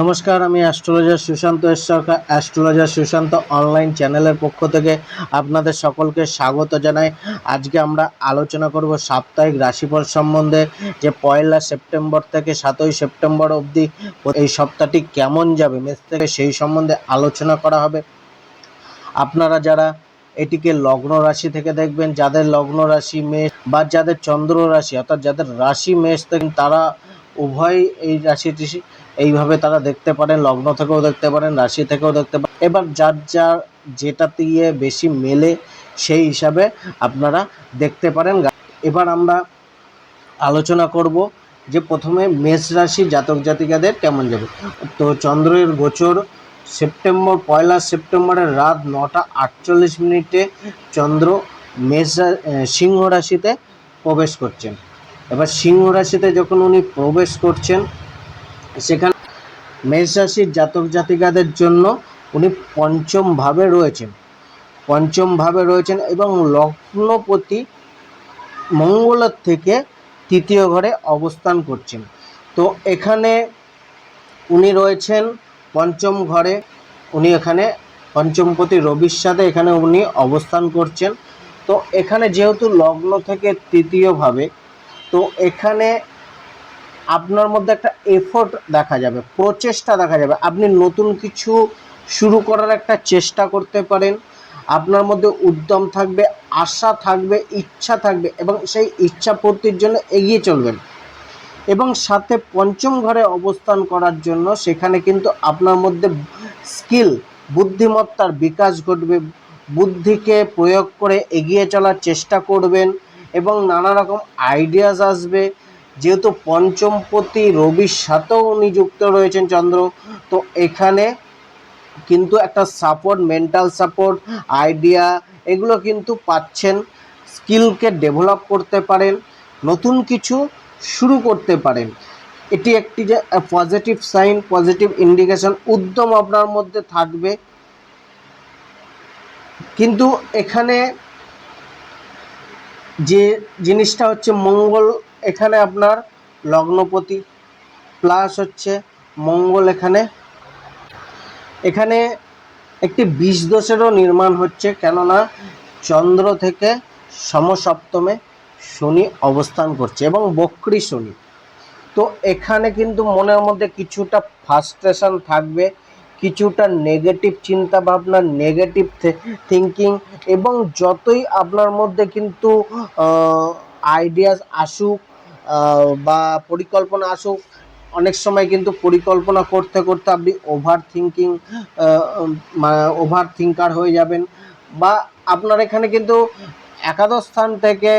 নমস্কার, আমি astrologer Sushanta Sarkar astrologer Sushanta online চ্যানেলের পক্ষ থেকে আপনাদের সকলকে স্বাগত জানাই। আজকে আমরা আলোচনা করব সাপ্তাহিক রাশিফল সম্বন্ধে, যে পয়লা সেপ্টেম্বর থেকে সাতই সেপ্টেম্বর অবধি এই সপ্তাহটি কেমন যাবে মেস থেকে সেই সম্বন্ধে আলোচনা করা হবে। আপনারা যারা এটিকে লগ্ন রাশি থেকে দেখবেন, যাদের লগ্ন রাশি মেষ বা যাদের চন্দ্র রাশি, অর্থাৎ যাদের রাশি মেষ, তারা উভয় এই রাশিটি এইভাবে তারা দেখতে পারেন, লগ্ন থেকেও দেখতে পারেন, রাশি থেকেও দেখতে পারেন। এবার যার যার যেটা দিয়ে বেশি মেলে সেই হিসাবে আপনারা দেখতে পারেন। এবার আমরা আলোচনা করব যে প্রথমে মেষ রাশি জাতক জাতিকাদের কেমন যাবে। তো চন্দ্রের গোচর সেপ্টেম্বর, পয়লা সেপ্টেম্বরের রাত নটা আটচল্লিশ মিনিটে চন্দ্র মেষ সিংহ রাশিতে প্রবেশ করছেন। এবার সিংহ রাশিতে যখন উনি প্রবেশ করছেন সেখানে মেষ রাশির জাতক জাতিকাদের জন্য উনি পঞ্চম ভাবে রয়েছেন। পঞ্চম ভাবে রয়েছেন এবং লগ্নপতি মঙ্গলের থেকে তৃতীয় ঘরে অবস্থান করছেন। তো এখানে উনি রয়েছেন পঞ্চম ঘরে, উনি এখানে পঞ্চমপতি রবির সাথে এখানে উনি অবস্থান করছেন। তো এখানে যেহেতু লগ্ন থেকে তৃতীয়ভাবে তো এখানে আপনার মধ্যে একটা এফোর্ট দেখা যাবে, প্রচেষ্টা দেখা যাবে। আপনি নতুন কিছু শুরু করার একটা চেষ্টা করতে পারেন। আপনার মধ্যে উদ্যম থাকবে, আশা থাকবে, ইচ্ছা থাকবে এবং সেই ইচ্ছা পূর্তির জন্য এগিয়ে চলবেন। এবং সাথে পঞ্চম ঘরে অবস্থান করার জন্য সেখানে কিন্তু আপনার মধ্যে স্কিল বুদ্ধিমত্তার বিকাশ ঘটবে। বুদ্ধিকে প্রয়োগ করে এগিয়ে চলার চেষ্টা করবেন এবং নানা রকম আইডিয়াস আসবে। যেহেতু পঞ্চমপতি রবির সাথেও উনি যুক্ত রয়েছেন চন্দ্র, তো এখানে কিন্তু একটা সাপোর্ট মেন্টাল সাপোর্ট আইডিয়া এগুলো কিন্তু পাচ্ছেন স্কিলকে ডেভেলপ করতে পারেন, নতুন কিছু শুরু করতে পারেন। এটি একটি যে পজিটিভ সাইন পজিটিভ ইন্ডিকেশন উদ্যম আপনার মধ্যে থাকবে। কিন্তু এখানে যে জিনিসটা হচ্ছে মঙ্গল এখানে আপনার লগ্নপতি প্লাস হচ্ছে মঙ্গল এখানে। এখানে একটি বিষ দোষেরও নির্মাণ হচ্ছে, কেননা চন্দ্র থেকে সমসপ্তমে শনি অবস্থান করছে এবং বক্রী শনি। তো এখানে কিন্তু মনের মধ্যে কিছুটা ফার্স্ট্রেশন থাকবে, কিছুটা নেগেটিভ চিন্তা ভাবনা নেগেটিভ থিঙ্কিং এবং যতই আপনার মধ্যে কিন্তু আইডিয়াস আসুক বা পরিকল্পনা আসুক, অনেক সময় কিন্তু পরিকল্পনা করতে করতে আপনি ওভার থিঙ্কিং ওভার থিঙ্কার হয়ে যাবেন। বা আপনার এখানে কিন্তু একাদশ স্থান থেকে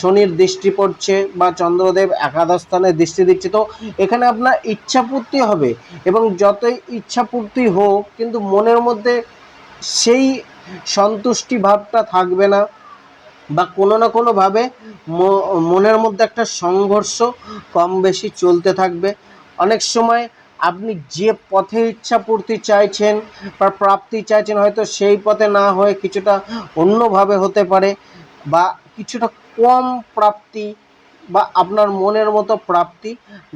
শনির দৃষ্টি পড়ছে বা চন্দ্রদেব একাদশ স্থানে দৃষ্টি দিচ্ছে। তো এখানে আপনার ইচ্ছাপূর্তি হবে এবং যতই ইচ্ছাপূর্তি হোক, কিন্তু মনের মধ্যে সেই সন্তুষ্টি ভাবটা থাকবে না। বা কোনো না কোনোভাবে মনের মধ্যে একটা সংঘর্ষ কম বেশি চলতে থাকবে। অনেক সময় আপনি যে পথে ইচ্ছা পূর্তি চাইছেন বা প্রাপ্তি চাইছেন, হয়তো সেই পথে না হয়ে কিছুটা অন্যভাবে হতে পারে বা কিছুটা কম প্রাপ্তি বা আপনার মনের মতো প্রাপ্তি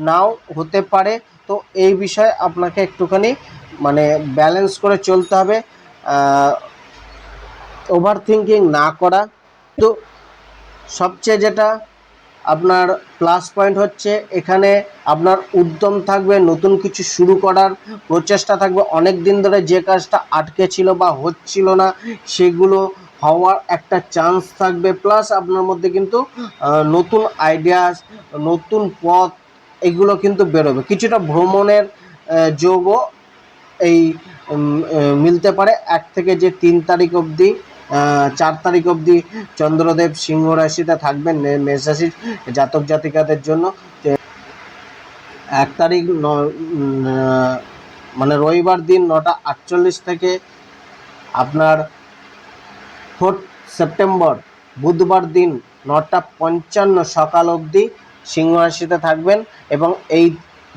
নাও হতে পারে। তো এই বিষয়ে আপনাকে একটুখানি মানে ব্যালেন্স করে চলতে হবে। ওভার থিঙ্কিং না করা। তো সবচেয়ে যেটা আপনার প্লাস পয়েন্ট হচ্ছে, এখানে আপনার উদ্যম থাকবে, নতুন কিছু শুরু করার প্রচেষ্টা থাকবে। অনেক দিন ধরে যে কাজটা আটকে ছিল বা হচ্ছিল না, সেগুলো হওয়ার একটা চান্স থাকবে। প্লাস আপনার মধ্যে কিন্তু নতুন আইডিয়াস নতুন পথ, এগুলো কিন্তু বেরোবে। কিছুটা ভ্রমণের যোগও এই মিলতে পারে। এক থেকে যে তিন তারিখ অবধি চার তারিখ অবধি চন্দ্রদেব সিংহ রাশিতে থাকবেন মেষ রাশির জাতক জাতিকাদের জন্য। এক তারিখ মানে রবিবার দিন নটা আটচল্লিশ থেকে আপনার ফোর্থ সেপ্টেম্বর বুধবার দিন নটা পঞ্চান্ন সকাল অবধি সিংহ রাশিতে থাকবেন এবং এই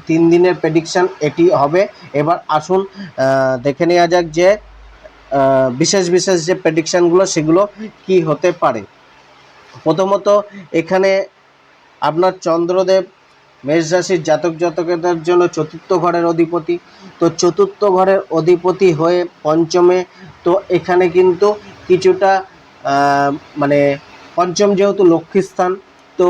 তিন দিনের প্রেডিকশান এটি হবে। এবার আসুন দেখে নেওয়া যাক যে বিশেষ বিশেষ যে প্রেডিকশানগুলো সেগুলো কি হতে পারে? প্রথমত, এখানে আপনার চন্দ্রদেব মেষ রাশির জাতক জাতকদের জন্য চতুর্থ ঘরের অধিপতি। তো চতুর্থ ঘরের অধিপতি হয়ে পঞ্চমে, তো এখানে কিন্তু কিছুটা মানে পঞ্চম যেহেতু লক্ষ্মী স্থান, তো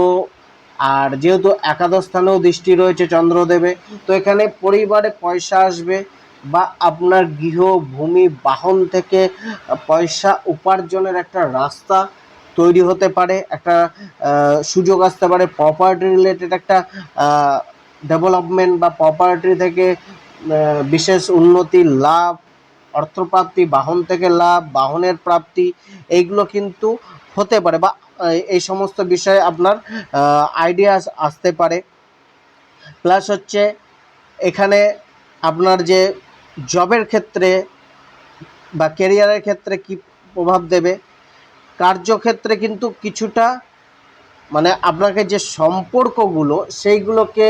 আর যেহেতু একাদশ স্থানেও দৃষ্টি রয়েছে চন্দ্রদেবে তো এখানে পরিবারে পয়সা আসবে। বা আপনার গৃহ ভূমি বাহন থেকে পয়সা উপার্জনের একটা রাস্তা তৈরি হতে পারে, একটা সুযোগ আসতে পারে প্রপার্টি রিলেটেড একটা ডেভেলপমেন্ট বা প্রপার্টি থেকে বিশেষ উন্নতি, লাভ, অর্থপ্রাপ্তি, বাহন থেকে লাভ, বাহনের প্রাপ্তি, এইগুলো কিন্তু হতে পারে বা এই সমস্ত বিষয়ে আপনার আইডিয়া আসতে পারে। প্লাস হচ্ছে, এখানে আপনার যে জবের ক্ষেত্রে বা কেরিয়ারের ক্ষেত্রে কি প্রভাব দেবে? কার্যক্ষেত্রে কিন্তু কিছুটা মানে আপনাকে যে সম্পর্কগুলো, সেইগুলোকে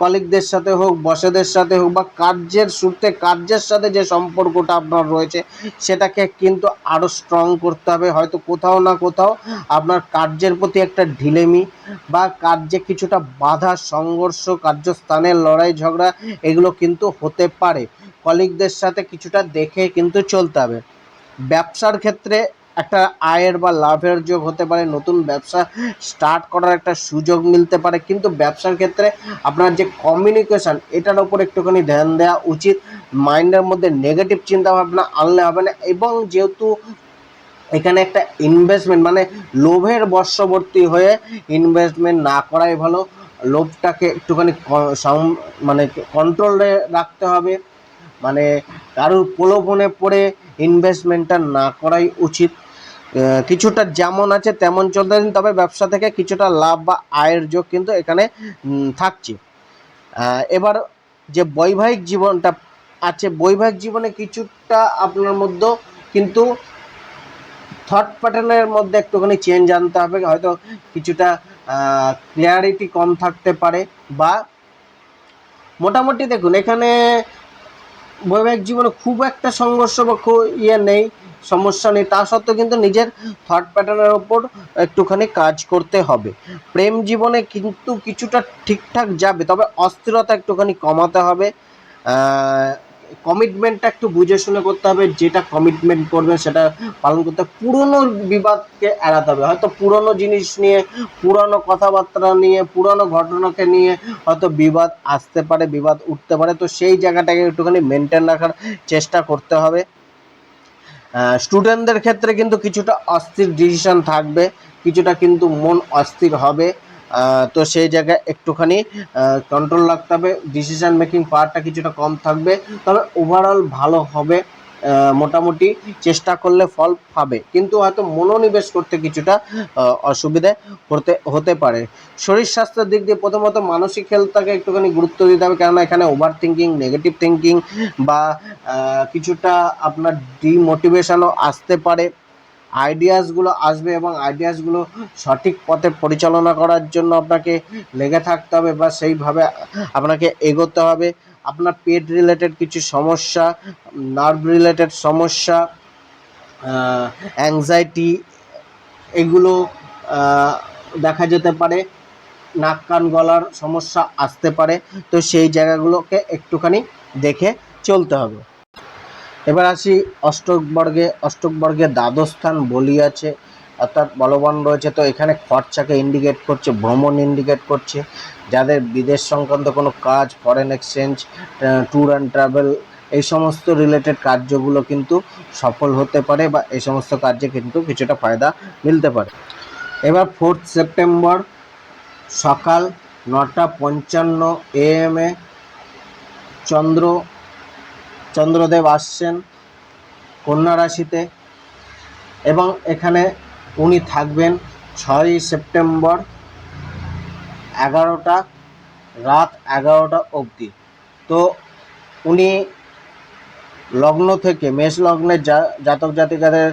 কলিগদের সাথে হোক, বসেদের সাথে হোক বা কার্যের সূত্রে কার্যের সাথে যে সম্পর্কটা আপনার রয়েছে, সেটাকে কিন্তু আরও স্ট্রং করতে হবে। হয়তো কোথাও না কোথাও আপনার কার্যের প্রতি একটা ঢিলেমি বা কার্যে কিছুটা বাধা, সংঘর্ষ কার্যস্থানের লড়াই, ঝগড়া, এগুলো কিন্তু হতে পারে। কলিগদের সাথে কিছুটা দেখে কিন্তু চলতে হবে। ব্যবসার ক্ষেত্রে একটা আয়ের বা লাভের যোগ হতে পারে, নতুন ব্যবসা স্টার্ট করার একটা সুযোগ মিলতে পারে, কিন্তু ব্যবসার ক্ষেত্রে আপনার যে কমিউনিকেশন এটার ওপর একটুখানি ধ্যান দেওয়া উচিত। মাইন্ডের মধ্যে নেগেটিভ চিন্তা ভাবনা আনলে হবে না এবং যেহেতু এখানে একটা ইনভেস্টমেন্ট মানে লোভের বর্ষবর্তী হয়ে ইনভেস্টমেন্ট না করাই ভালো। লোভটাকে একটুখানি মানে কন্ট্রোলে রাখতে হবে। মানে কারোর প্রলোভনে পড়ে ইনভেস্টমেন্টটা না করাই উচিত। কিছুটা যেমন আছে তেমন চলতে তবে ব্যবসা থেকে কিছুটা লাভ বা আয়ের যোগ কিন্তু এখানে থাকছে। এবার যে বৈবাহিক জীবনটা আছে, বৈবাহিক জীবনে কিছুটা আপনার মধ্যে কিন্তু থট প্যাটার্নের মধ্যে একটুখানি চেঞ্জ আনতে হবে, হয়তো কিছুটা ক্লিয়ারিটি কম থাকতে পারে বা মোটামুটি দেখুন, এখানে বৈবাহিক জীবনে খুব একটা সংঘর্ষ বা ইয়ে নেই, সমস্যা নেই। তা সত্ত্বেও কিন্তু নিজের থট প্যাটার্নের ওপর একটুখানি কাজ করতে হবে। প্রেম জীবনে কিন্তু কিছুটা ঠিকঠাক যাবে, তবে অস্থিরতা একটুখানি কমাতে হবে। কমিটমেন্টটা একটু বুঝে শুনে করতে হবে, যেটা কমিটমেন্ট করবে সেটা পালন করতে হবে। পুরনো বিবাদকে এড়াতে হবে। হয়তো পুরনো জিনিস নিয়ে, পুরনো কথাবার্তা নিয়ে, পুরনো ঘটনাকে নিয়ে হয়তো বিবাদ আসতে পারে, বিবাদ উঠতে পারে। তো সেই জায়গাটাকে একটুখানি মেনটেন রাখার চেষ্টা করতে হবে। স্টুডেন্টদের ক্ষেত্রে কিন্তু কিছুটা অস্থির ডিসিশন থাকবে, কিছুটা কিন্তু মন অস্থির হবে। তো সেই জায়গায় একটুখানি কন্ট্রোল রাখতে হবে ডিসিশন মেকিং পাওয়ারটা কিছুটা কম থাকবে, তবে ওভারঅল ভালো হবে মোটামুটি চেষ্টা করলে ফল পাবে, কিন্তু হয়তো মনোনিবেশ করতে কিছুটা অসুবিধে হতে হতে পারে। শরীর স্বাস্থ্যের দিক দিয়ে প্রথমত মানসিক হেলথটাকে একটুখানি গুরুত্ব দিতে হবে, কেননা এখানে ওভার থিঙ্কিং নেগেটিভ থিঙ্কিং বা কিছুটা আপনার ডিমোটিভেশনও আসতে পারে। আইডিয়াসগুলো আসবে এবং আইডিয়াসগুলো সঠিক পথে পরিচালনা করার জন্য আপনাকে লেগে থাকতে হবে বা সেইভাবে আপনাকে এগোতে হবে। আপনার পেট রিলেটেড কিছু সমস্যা নার্ভ রিলেটেড সমস্যা অ্যাংজাইটি এগুলো দেখা যেতে পারে। নাক, কান, গলার সমস্যা আসতে পারে। তো সেই জায়গাগুলোকে একটুখানি দেখে চলতে হবে। এবার আসি অষ্টক বর্গে অষ্টক বর্গে দ্বাদশস্থান বলি আছে, অর্থাৎ বলবান রয়েছে। তো এখানে খরচাকে ইন্ডিকেট করছে, ভ্রমণ ইন্ডিকেট করছে। যাদের বিদেশ সংক্রান্ত কোনো কাজ foreign exchange tour and travel এই সমস্ত রিলেটেড কার্যগুলো কিন্তু সফল হতে পারে বা এই সমস্ত কার্যে কিন্তু কিছুটা ফায়দা মিলতে পারে। এবার ফোর্থ সেপ্টেম্বর সকাল নটা পঞ্চান্ন এএমে চন্দ্র চন্দ্রদেব আসছেন কন্যা রাশিতে এবং এখানে উনি থাকবেন ছয়ই সেপ্টেম্বর এগারোটা, রাত এগারোটা অবধি। তো উনি লগ্ন থেকে, মেষ লগ্নের জাতক জাতিকাদের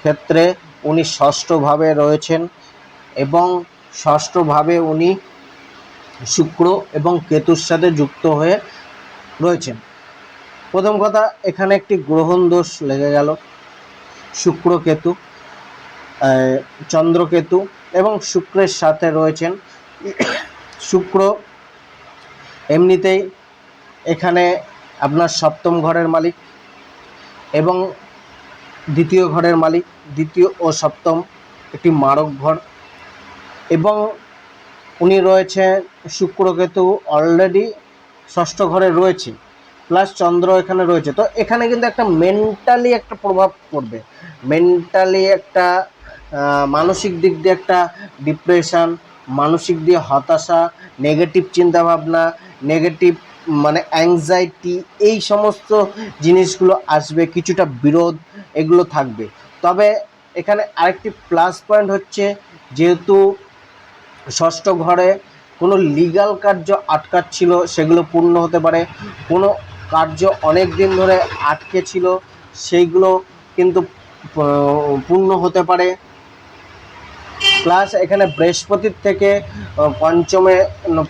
ক্ষেত্রে উনি ষষ্ঠভাবে রয়েছেন এবং ষষ্ঠভাবে উনি শুক্র এবং কেতুর সাথে যুক্ত হয়ে রয়েছেন। প্রথম কথা এখানে একটি গ্রহণ দোষ লেগে গেল। শুক্র কেতু আহ, চন্দ্রকেতু এবং শুক্রের সাথে রয়েছেন। শুক্র এমনিতেই এখানে আপনার সপ্তম ঘরের মালিক এবং দ্বিতীয় ঘরের মালিক দ্বিতীয় ও সপ্তম একটি মারক ঘর এবং উনি রয়েছে শুক্রকেতু অলরেডি ষষ্ঠ ঘরে রয়েছে। প্লাস চন্দ্র এখানে রয়েছে। তো এখানে কিন্তু একটা মেন্টালি একটা প্রভাব পড়বে। মেন্টালি একটা মানসিক দিক দিয়ে একটা ডিপ্রেশন মানসিক দিয়ে হতাশা নেগেটিভ চিন্তাভাবনা নেগেটিভ মানে অ্যাংজাইটি এই সমস্ত জিনিসগুলো আসবে, কিছুটা বিরোধ, এগুলো থাকবে। তবে এখানে আরেকটি প্লাস পয়েন্ট হচ্ছে যেহেতু ষষ্ঠ ঘরে কোনো লিগ্যাল কার্য আটকাচ্ছিল, সেগুলো পূর্ণ হতে পারে। কোনো কার্য অনেক দিন ধরে আটকে ছিল, সেইগুলো কিন্তু পূর্ণ হতে পারে। প্লাস এখানে বৃহস্পতির থেকে পঞ্চমে,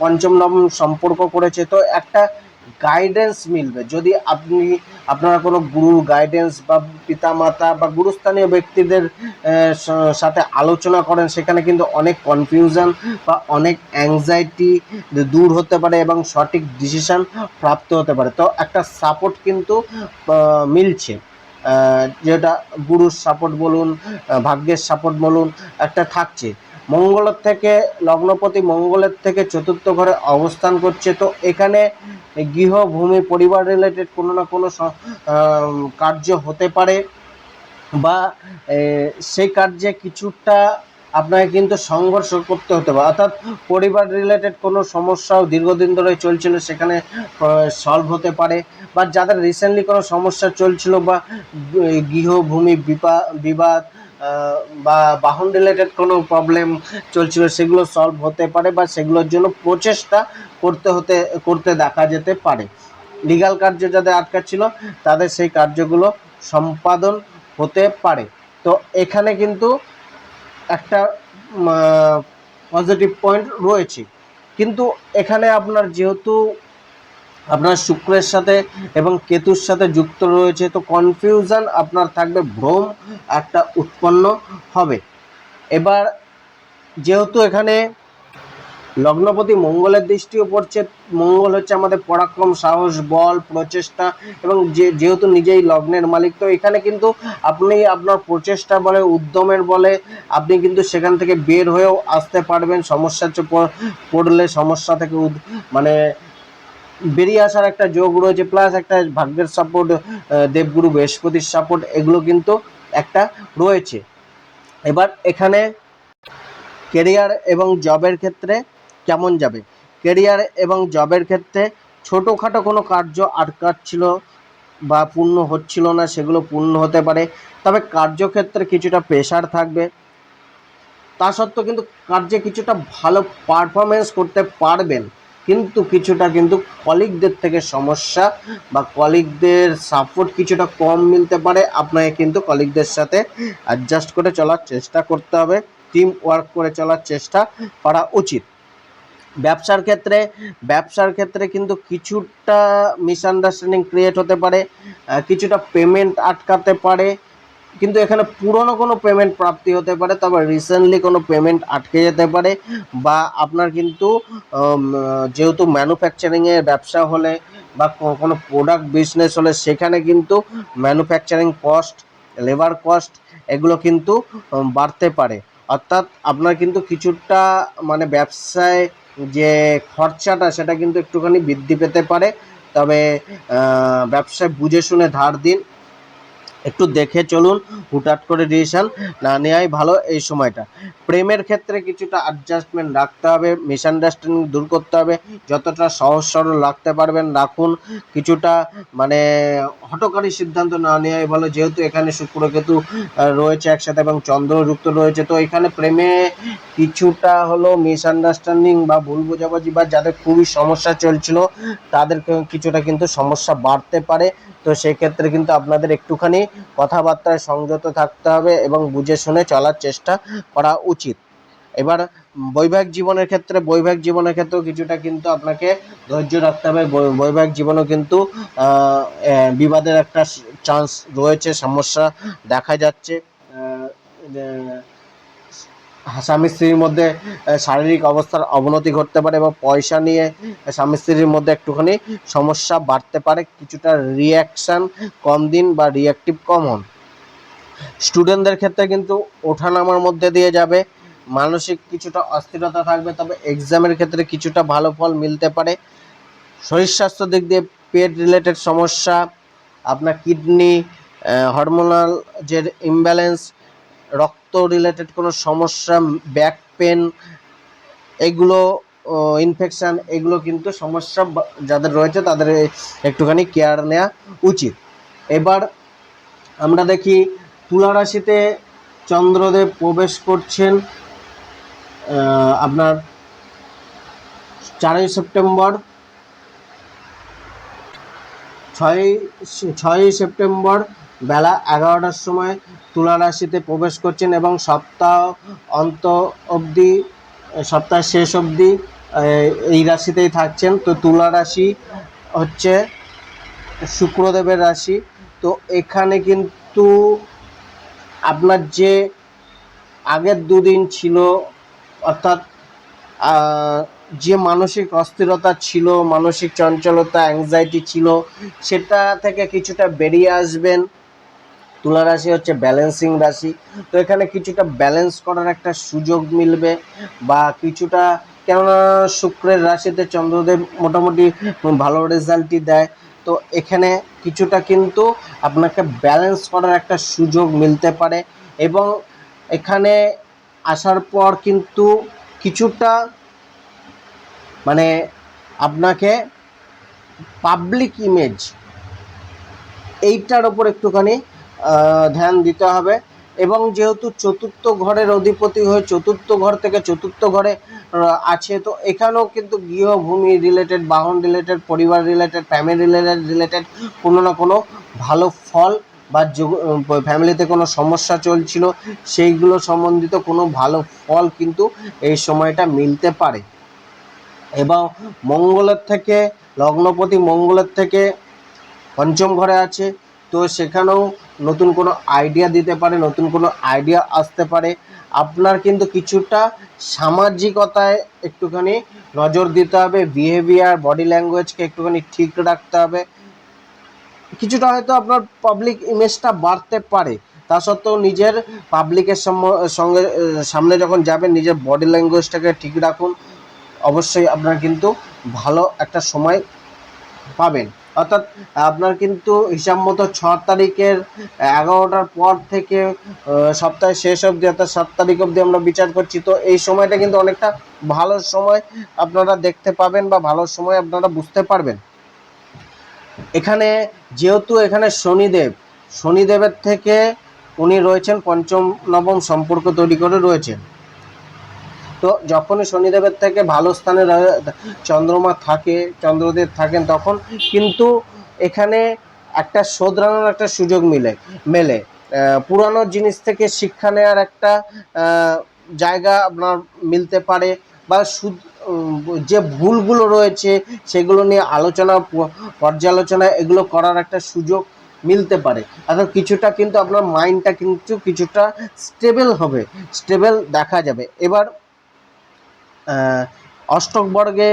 পঞ্চম নবম সম্পর্ক করেছে। তো একটা গাইডেন্স মিলবে। যদি আপনি আপনারা কোনো গুরুর গাইডেন্স বা পিতামাতা বা গুরুস্থানীয় ব্যক্তিদের সাথে আলোচনা করেন, সেখানে কিন্তু অনেক কনফিউশন বা অনেক অ্যাংজাইটি দূর হতে পারে এবং সঠিক ডিসিশন প্রাপ্ত হতে পারে। তো একটা সাপোর্ট কিন্তু মিলছে। যেটা গুরুর সাপোর্ট বলুন ভাগ্যের সাপোর্ট বলুন, একটা থাকছে। মঙ্গলের থেকে, লগ্নপতি মঙ্গলের থেকে চতুর্থ ঘরে অবস্থান করছে। তো এখানে গৃহ ভূমি পরিবার রিলেটেড কোনো না কোনো কার্য হতে পারে বা সেই কার্যে কিছুটা আপনাকে কিন্তু সংঘর্ষ করতে হতে পারে। অর্থাৎ পরিবার রিলেটেড কোনো সমস্যাও দীর্ঘদিন ধরে চলছিল, সেখানে সলভ হতে পারে বা যাদের রিসেন্টলি কোনো সমস্যা চলছিল বা, গৃহভূমি বিবাদ বা বাহন রিলেটেড কোনো প্রবলেম চলছিল, সেগুলো সলভ হতে পারে বা সেগুলোর জন্য প্রচেষ্টা করতে হতে, করতে দেখা যেতে পারে। লিগাল কার্য যাদের আটকাচ্ছিল, তাদের সেই কার্যগুলো সম্পাদন হতে পারে। তো এখানে কিন্তু একটা পজিটিভ পয়েন্ট রয়েছে। কিন্তু এখানে আপনার যেহেতু আপনার শুক্রের সাথে এবং কেতুর সাথে যুক্ত রয়েছে, তো কনফিউশন আপনার থাকবে, ভ্রম একটা উৎপন্ন হবে। এবার, যেহেতু এখানে লগ্নপতি মঙ্গলের দৃষ্টিও পড়ছে, মঙ্গল হচ্ছে আমাদের পরাক্রম, সাহস, বল, প্রচেষ্টা এবং যে, যেহেতু নিজেই লগ্নের মালিক, তো এখানে কিন্তু আপনি আপনার প্রচেষ্টা বলে, উদ্যমের বলে, আপনি কিন্তু সেখান থেকে বের হয়েও আসতে পারবেন। সমস্যা পড়লে সমস্যা থেকে মানে বেরিয়ে আসার একটা যোগ রয়েছে প্লাস একটা ভাগ্যের সাপোর্ট দেবগুরু বৃহস্পতির সাপোর্ট এগুলো কিন্তু একটা রয়েছে। এবার এখানে কেরিয়ার এবং জবের ক্ষেত্রে কেমন যাবে? কেরিয়ার এবং জবের ক্ষেত্রে ছোটোখাটো কোনো কার্য আটকাচ্ছিল বা পূর্ণ হচ্ছিল না, সেগুলো পূর্ণ হতে পারে। তবে কার্যক্ষেত্রে কিছুটা প্রেশার থাকবে। তা সত্ত্বেও কিন্তু কার্যে কিছুটা ভালো পারফরমেন্স করতে পারবেন। কিন্তু কিছুটা কিন্তু কলিগদের থেকে সমস্যা বা কলিগদের সাপোর্ট কিছুটা কম মিলতে পারে। আপনাকে কিন্তু কলিগদের সাথে অ্যাডজাস্ট করে চলার চেষ্টা করতে হবে। টিম ওয়ার্ক করে চলার চেষ্টা করা উচিত। ব্যবসার ক্ষেত্রে ব্যবসার ক্ষেত্রে কিন্তু কিছুটা মিসআন্ডারস্ট্যান্ডিং ক্রিয়েট হতে পারে কিছুটা পেমেন্ট আটকাতে পারে কিন্তু এখানে পুরনো কোনো পেমেন্ট প্রাপ্তি হতে পারে, তবে রিসেন্টলি কোনো পেমেন্ট আটকে যেতে পারে বা আপনার কিন্তু যেহেতু ম্যানুফ্যাকচারিংয়ের ব্যবসা হলে বা কোনো প্রোডাক্ট বিজনেস হলে সেখানে কিন্তু ম্যানুফ্যাকচারিং কস্ট লেবার কস্ট এগুলো কিন্তু বাড়তে পারে। অর্থাৎ আপনার কিন্তু কিছুটা মানে ব্যবসায় যে খরচাটা সেটা কিন্তু একটুখানি বৃদ্ধি পেতে পারে। তবে ব্যবসায় বুঝে শুনে ধার দিন। একটু দেখে চলুন, হুটহাট করে ডিসিশন না নেওয়াই ভালো এই সময়টা। প্রেমের ক্ষেত্রে কিছুটা অ্যাডজাস্টমেন্ট রাখতে হবে মিসআন্ডারস্ট্যান্ডিং দূর করতে হবে, যতটা সহজ সরল রাখতে পারবেন রাখুন। কিছুটা মানে হটকারী সিদ্ধান্ত না নেওয়াই ভালো, যেহেতু এখানে শুক্র কেতু রয়েছে একসাথে এবং চন্দ্র যুক্ত রয়েছে, তো এখানে প্রেমে কিছুটা হলো মিসআন্ডারস্ট্যান্ডিং বা ভুল বোঝাবুঝি বা যাদের খুবই সমস্যা চলছিল তাদেরকে কিছুটা কিন্তু সমস্যা বাড়তে পারে। তো সেক্ষেত্রে কিন্তু আপনাদের একটুখানি কথাবার্তায় সংযত থাকতে হবে এবং বুঝে শুনে চলার চেষ্টা করা উচিত। এবার বৈবাহিক জীবনের ক্ষেত্রে, বৈবাহিক জীবনের ক্ষেত্রেও কিছুটা কিন্তু আপনাকে ধৈর্য রাখতে হবে। বৈবাহিক জীবনেও কিন্তু বিবাদের একটা চান্স রয়েছে, সমস্যা দেখা যাচ্ছে। স্বামী স্ত্রীর মধ্যে শারীরিক অবস্থার অবনতি ঘটতে পারে এবং পয়সা নিয়ে স্বামী স্ত্রীর মধ্যে একটুখানি সমস্যা বাড়তে পারে, কিছুটা রিয়াকশান কম দিন বা রিয়াক্টিভ কম হন। স্টুডেন্টদের ক্ষেত্রে কিন্তু ওঠানামার মধ্যে দিয়ে যাবে, মানসিক কিছুটা অস্থিরতা থাকবে, তবে এক্সামের ক্ষেত্রে কিছুটা ভালো ফল মিলতে পারে। শরীর স্বাস্থ্য দিক দিয়ে পেট রিলেটেড সমস্যা, আপনার কিডনি হরমোনাল যে ইমব্যালেন্স রক্ত রিলেটেড কোনো সমস্যা ব্যাক পেন এগুলো ইনফেকশান এগুলো কিন্তু সমস্যা যাদের রয়েছে তাদের একটুখানি কেয়ার নেওয়া উচিত। এবার আমরা দেখি তুলা রাশিতে চন্দ্রদেব প্রবেশ করছেন আপনার চারই সেপ্টেম্বর। ছয়ই ছয়ই সেপ্টেম্বর বেলা এগারোটার সময় তুলা রাশিতে প্রবেশ করছেন এবং সপ্তাহ অন্ত অবধি সপ্তাহের শেষ অবধি এই রাশিতেই থাকছেন। তো তুলা রাশি হচ্ছে শুক্রদেবের রাশি। তো এখানে কিন্তু আপনার যে আগের দুদিন ছিল, অর্থাৎ যে মানসিক অস্থিরতা ছিল, মানসিক চঞ্চলতা অ্যাংজাইটি ছিল, সেটা থেকে কিছুটা বেরিয়ে আসবেন। তুলা রাশি হচ্ছে ব্যালেন্সিং রাশি। তো এখানে কিছুটা ব্যালেন্স করার একটা সুযোগ মিলবে বা কিছুটা, কেননা শুক্রের রাশিতে চন্দ্রদেব মোটামুটি ভালো রেজাল্টই দেয়। তো এখানে কিছুটা কিন্তু আপনাকে ব্যালেন্স করার একটা সুযোগ মিলতে পারে এবং এখানে আসার পর কিন্তু কিছুটা মানে আপনাকে পাবলিক ইমেজ এইটার ওপর একটুখানি ধ্যান দিতে হবে। এবং যেহেতু চতুর্থ ঘরের অধিপতি হয়ে চতুর্থ ঘর থেকে চতুর্থ ঘরে আছে, তো এখানেও কিন্তু গৃহভূমি রিলেটেড বাহন রিলেটেড পরিবার রিলেটেড ফ্যামিলি রিলেটেড রিলেটেড কোনো না কোনো ভালো ফল বা ফ্যামিলিতে কোনো সমস্যা চলছিল, সেইগুলো সম্বন্ধিত কোনো ভালো ফল কিন্তু এই সময়টা মিলতে পারে। এবং মঙ্গলের থেকে, লগ্নপতি মঙ্গলের থেকে পঞ্চম ঘরে আছে, তো সেখানেও নতুন কোনো আইডিয়া দিতে পারে, নতুন কোনো আইডিয়া আসতে পারে। আপনার কিন্তু কিছুটা সামাজিকতায় একটুখানি নজর দিতে হবে বিহেভিয়ার বডি ল্যাঙ্গুয়েজকে একটুখানি ঠিক রাখতে হবে। কিছুটা হয়তো আপনার পাবলিক ইমেজটা বাড়তে পারে। তা সত্ত্বেও নিজের পাবলিকের সঙ্গে সামনে যখন যাবেন, নিজের বডি ল্যাঙ্গুয়েজটাকে ঠিক রাখুন। অবশ্যই আপনার কিন্তু ভালো একটা সময় পাবেন। অর্থাৎ আপনার কিন্তু হিসাব মতো ছ তারিখের এগারোটার পর থেকে সপ্তাহের শেষ অবধি, অর্থাৎ সাত তারিখ অবধি আমরা বিচার করছি। তো এই সময়টা কিন্তু অনেকটা ভালো সময় আপনারা দেখতে পাবেন বা ভালো সময় আপনারা বুঝতে পারবেন। এখানে যেহেতু এখানে শনিদেব, শনিদেবের থেকে উনি রয়েছেন পঞ্চম নবম সম্পর্ক তৈরি করে রয়েছেন। তো যখনই শনিদেবের থেকে ভালো স্থানে চন্দ্রমা থাকে, চন্দ্রদেব থাকেন, তখন কিন্তু এখানে একটা শোধরানোর একটা সুযোগ মিলে, মেলে। পুরানো জিনিস থেকে শিক্ষা নেওয়ার একটা জায়গা আপনার মিলতে পারে, বা যে ভুলগুলো রয়েছে, সেগুলো নিয়ে আলোচনা, পর্যালোচনা, এগুলো করার একটা সুযোগ মিলতে পারে। অর্থাৎ কিছুটা কিন্তু আপনার মাইন্ডটা কিন্তু কিছুটা স্টেবল হবে স্টেবল দেখা যাবে। এবার অষ্টক বর্গে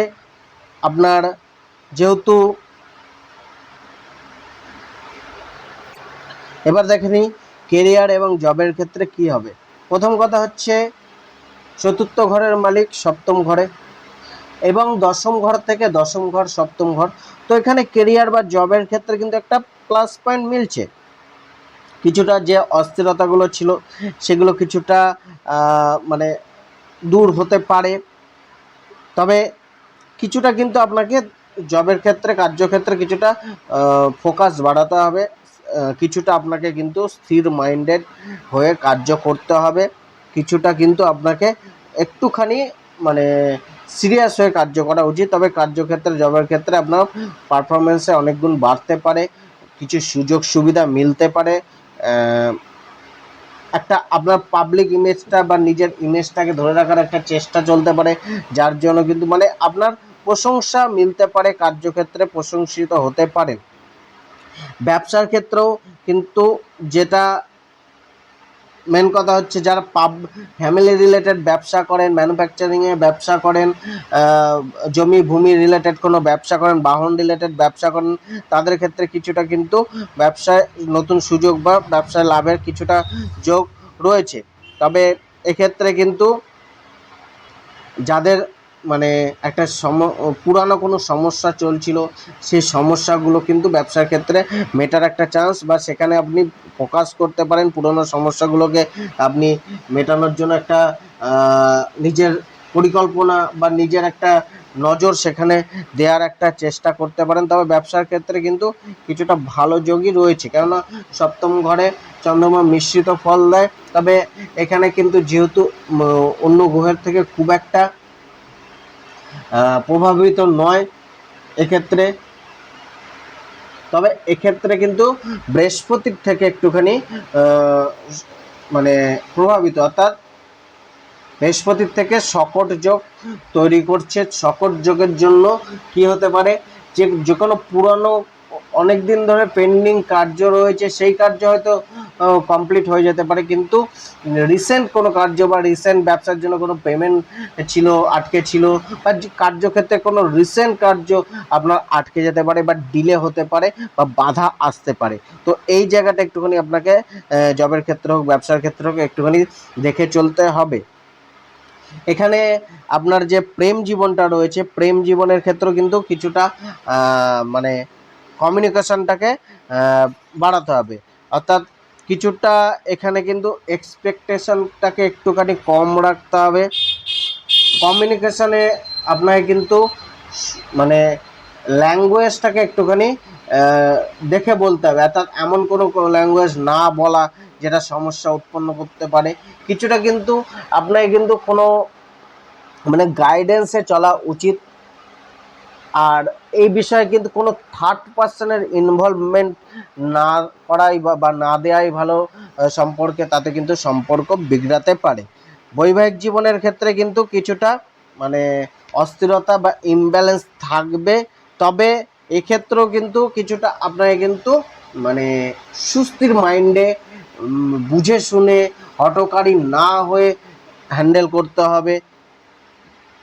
আপনার যেহেতু এবার দেখে নিই কেরিয়ার এবং জবের ক্ষেত্রে কি হবে? প্রথম কথা হচ্ছে চতুর্থ ঘরের মালিক সপ্তম ঘরে এবং দশম ঘর থেকে দশম ঘর, সপ্তম ঘর। তো এখানে কেরিয়ার বা জবের ক্ষেত্রে কিন্তু একটা প্লাস পয়েন্ট মিলছে। কিছুটা যে অস্থিরতাগুলো ছিল, সেগুলো কিছুটা মানে দূর হতে পারে। তবে কিছুটা কিন্তু আপনাকে জবের ক্ষেত্রে, কার্যক্ষেত্রে কিছুটা ফোকাস বাড়াতে হবে। কিছুটা আপনাকে কিন্তু স্থির মাইন্ডেড হয়ে কার্য করতে হবে। কিছুটা কিন্তু আপনাকে একটুখানি মানে সিরিয়াস হয়ে কার্য করা উচিত। তবে কার্যক্ষেত্রে, জবের ক্ষেত্রে আপনার পারফরমেন্সে অনেক গুণ বাড়তে পারে, কিছু সুযোগ সুবিধা মিলতে পারে। একটা আপনার পাবলিক ইমেজটা বা নিজের ইমেজটাকে ধরে রাখার একটা চেষ্টা চলতে পারে, যার জন্য কিন্তু মানে আপনার প্রশংসা মিলতে পারে, কার্যক্ষেত্রে প্রশংসিত হতে পারে। ব্যবসার ক্ষেত্রেও কিন্তু যেটা মেন কথা হচ্ছে যারা পাব ফ্যামিলি রিলেটেড ব্যবসা করেন ম্যানুফ্যাকচারিংয়ে ব্যবসা করেন জমি, ভূমি রিলেটেড কোনো ব্যবসা করেন, বাহন রিলেটেড ব্যবসা করেন, তাদের ক্ষেত্রে কিছুটা কিন্তু ব্যবসায় নতুন সুযোগ বা ব্যবসায় লাভের কিছুটা যোগ রয়েছে। তবে এক্ষেত্রে কিন্তু যাদের মানে একটা সম, পুরানো কোনো সমস্যা চলছিল সেই সমস্যাগুলো কিন্তু ব্যবসার ক্ষেত্রে মেটার একটা চান্স বা সেখানে আপনি ফোকাস করতে পারেন, পুরনো সমস্যাগুলোকে আপনি মেটানোর জন্য একটা নিজের পরিকল্পনা বা নিজের একটা নজর সেখানে দেওয়ার একটা চেষ্টা করতে পারেন। তবে ব্যবসার ক্ষেত্রে কিন্তু কিছুটা ভালো যোগই রয়েছে। কেননা সপ্তম ঘরে চন্দ্রমা মিশ্রিত ফল দেয়। তবে এখানে কিন্তু যেহেতু অন্য গ্রহের থেকে খুব একটা প্রভাবিত নয় এক্ষেত্রে। তবে এক্ষেত্রে কিন্তু বৃহস্পতির থেকে একটুখানি মানে প্রভাবিত। অর্থাৎ বৃহস্পতির থেকে সকট যোগ তৈরি করছে। সকট যোগের জন্য কি হতে পারে? যে যে কোনো পুরানো অনেক দিন ধরে পেন্ডিং কার্য রয়েছে, সেই কার্য হয়তো কমপ্লিট হয়ে যেতে পারে। কিন্তু রিসেন্ট কোনো কার্য বা রিসেন্ট ব্যবসার জন্য কোনো পেমেন্ট ছিল, আটকে ছিল বা কার্যক্ষেত্রে কোনো রিসেন্ট কার্য আপনার আটকে যেতে পারে বা ডিলে হতে পারে বা বাধা আসতে পারে। তো এই জায়গাটা একটুখানি আপনাকে জবের ক্ষেত্রে হোক, ব্যবসার ক্ষেত্রে হোক, একটুখানি দেখে চলতে হবে। এখানে আপনার যে প্রেম জীবনটা রয়েছে, প্রেম জীবনের ক্ষেত্রেও কিন্তু কিছুটা মানে কমিউনিকেশনটাকে বাড়াতে হবে। অর্থাৎ কিছুটা এখানে কিন্তু এক্সপেকটেশনটাকে একটুখানি কম রাখতে হবে। কমিউনিকেশানে আপনাকে কিন্তু মানে ল্যাঙ্গুয়েজটাকে একটুখানি দেখে বলতে হবে। অর্থাৎ এমন কোনো ল্যাঙ্গুয়েজ না বলা যেটা সমস্যা উৎপন্ন করতে পারে। কিছুটা কিন্তু আপনাকে কিন্তু কোনো মানে গাইডেন্সে চলা উচিত। আর এই বিষয়ে কিন্তু কোনো থার্ড পার্সনের ইনভলভমেন্ট না করাই বা না দেওয়াই ভালো সম্পর্কে তাতে কিন্তু সম্পর্ক বিগড়াতে পারে। বৈবাহিক জীবনের ক্ষেত্রে কিন্তু কিছুটা মানে অস্থিরতা বা ইমব্যালেন্স থাকবে। তবে এক্ষেত্রেও কিন্তু কিছুটা আপনাকে কিন্তু মানে সুস্থির মাইন্ডে বুঝে শুনে হটকারী না হয়ে হ্যান্ডেল করতে হবে।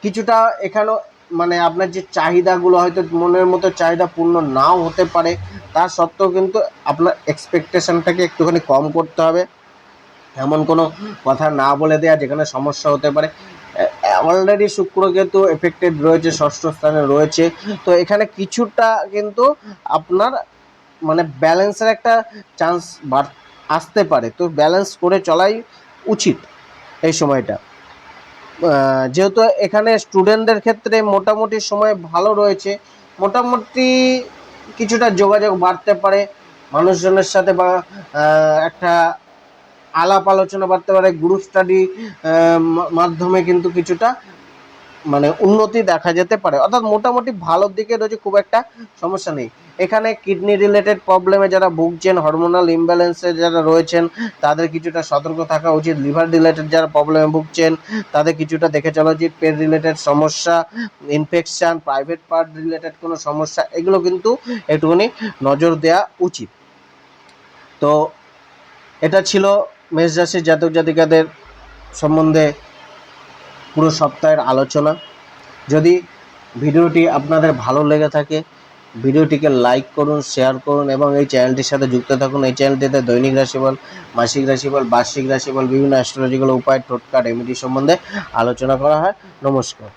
কিছুটা এখানেও মানে আপনার যে চাহিদাগুলো হয়তো মনের মতো চাহিদা পূর্ণ নাও হতে পারে, তা সত্ত্বেও কিন্তু আপনার এক্সপেকটেশনটাকে একটুখানি কম করতে হবে। এমন কোনো কথা না বলে দেওয়া যেখানে সমস্যা হতে পারে। অলরেডি শুক্র কিন্তু এফেক্টেড রয়েছে, ষষ্ঠ স্থানে রয়েছে। তো এখানে কিছুটা কিন্তু আপনার মানে ব্যালেন্সের একটা চান্স আসতে পারে। তো ব্যালেন্স করে চলাই উচিত এই সময়টা। যেহেতু এখানে স্টুডেন্টদের ক্ষেত্রে মোটামুটি সময় ভালো রয়েছে, মোটামুটি কিছুটা যোগাযোগ বাড়তে পারে, মানুষজনের সাথে বা একটা আলাপ আলোচনা বাড়তে পারে গ্রুপ স্টাডি মাধ্যমে কিন্তু কিছুটা মানে উন্নতি দেখা যেতে পারে। অর্থাৎ মোটামুটি ভালোর দিকে রয়েছে, খুব একটা সমস্যা নেই। এখানে কিডনি রিলেটেড প্রবলেমে যারা ভুগছেন হরমোনাল ইমব্যালেন্সে যারা রয়েছেন, তাদের কিছুটা সতর্ক থাকা উচিত। লিভার রিলেটেড যারা প্রবলেমে ভুগছেন, তাদের কিছুটা দেখে চলা উচিত। পেট রিলেটেড সমস্যা ইনফেকশান প্রাইভেট পার্ট রিলেটেড কোনো সমস্যা, এগুলো কিন্তু একটুখানি নজর দেওয়া উচিত। তো এটা ছিল মেষ রাশির জাতক জাতিকাদের সম্বন্ধে পুরো সপ্তাহের আলোচনা। যদি ভিডিওটি আপনাদের ভালো লেগে থাকে ভিডিওটিকে লাইক করুন, শেয়ার করুন এবং এই চ্যানেলটির সাথে যুক্ত থাকুন। এই চ্যানেলটিতে দৈনিক রাশিফল, মাসিক রাশিফল, বার্ষিক রাশিফল, বিভিন্ন অ্যাস্ট্রোলজিক্যাল উপায় টোটকা রেমেডি সম্বন্ধে আলোচনা করা হয়। নমস্কার।